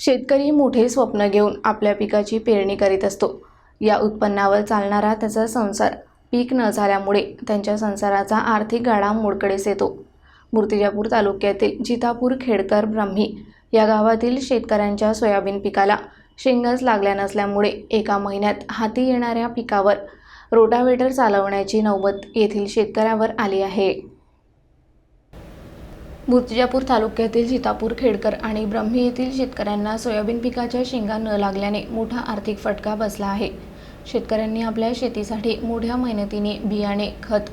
शेतकरी मोठे स्वप्न घेऊन आपल्या पिकाची पेरणी करीत असतो. या उत्पन्नावर चालणारा त्याचा संसार पीक न झाल्यामुळे त्यांच्या संसाराचा आर्थिक गाडा मोडकडेस येतो. मूर्तिजापूर तालुक्यातील जितापूर खेडकर ब्राह्मी या गावातील शेतकऱ्यांच्या सोयाबीन पिकाला शेंगाच लागल्या नसल्यामुळे एका महिन्यात हाती येणाऱ्या पिकावर रोटावेटर चालवण्याची नौबत येथील शेतकऱ्यावर आली आहे. मूर्तिजापूर तालुक्यातील सीतापूर खेडकर आणि ब्रह्मी येथील शेतकऱ्यांना सोयाबीन पिकाच्या शेंगा न लागल्याने मोठा आर्थिक फटका बसला आहे. शेतकऱ्यांनी आपल्या शेतीसाठी मोठ्या मेहनतीने बियाणे खत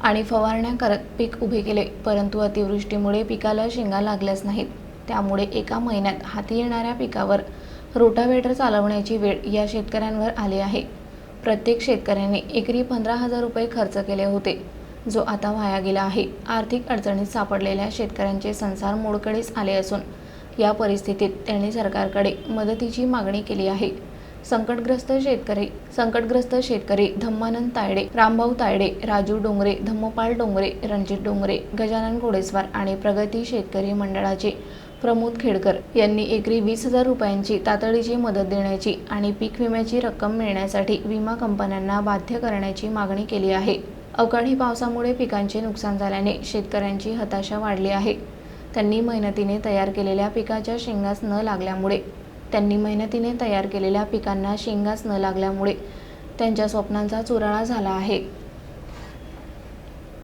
आणि फवारण्या करत पीक उभे केले परंतु अतिवृष्टीमुळे पिकाला शेंगा लागल्याच नाहीत. त्यामुळे एका महिन्यात हाती येणाऱ्या पिकावर रोटावेटर चालवण्याची वेळ या शेतकऱ्यांवर आली आहे. प्रत्येक शेतकऱ्याने एकरी पंधरा हजार रुपये खर्च केले होते. जो आता वाया गेला आहे. आर्थिक अडचणीत सापडलेल्या शेतकऱ्यांचे संसार मोडकळीस आले असून या परिस्थितीत त्यांनी सरकारकडे मदतीची मागणी केली आहे. संकटग्रस्त शेतकरी संकटग्रस्त शेतकरी धम्मानंद तायडे रामभाऊ तायडे राजू डोंगरे धम्मपाल डोंगरे रणजित डोंगरे गजानन घोडेस्वार आणि प्रगती शेतकरी मंडळाचे प्रमोद खेडकर यांनी एकरी वीस हजार रुपयांची तातडीची मदत देण्याची आणि पीक विम्याची रक्कम मिळण्यासाठी विमा कंपन्यांना बाध्य करण्याची मागणी केली आहे. अवकाळी पावसामुळे पिकांचे नुकसान झाल्याने शेतकऱ्यांची हताशा वाढली आहे. त्यांनी मेहनतीने तयार केलेल्या पिकाच्या शेंगास न लागल्यामुळे त्यांनी मेहनतीने तयार केलेल्या पिकांना शेंगास न लागल्यामुळे त्यांच्या स्वप्नांचा चुराळा झाला आहे.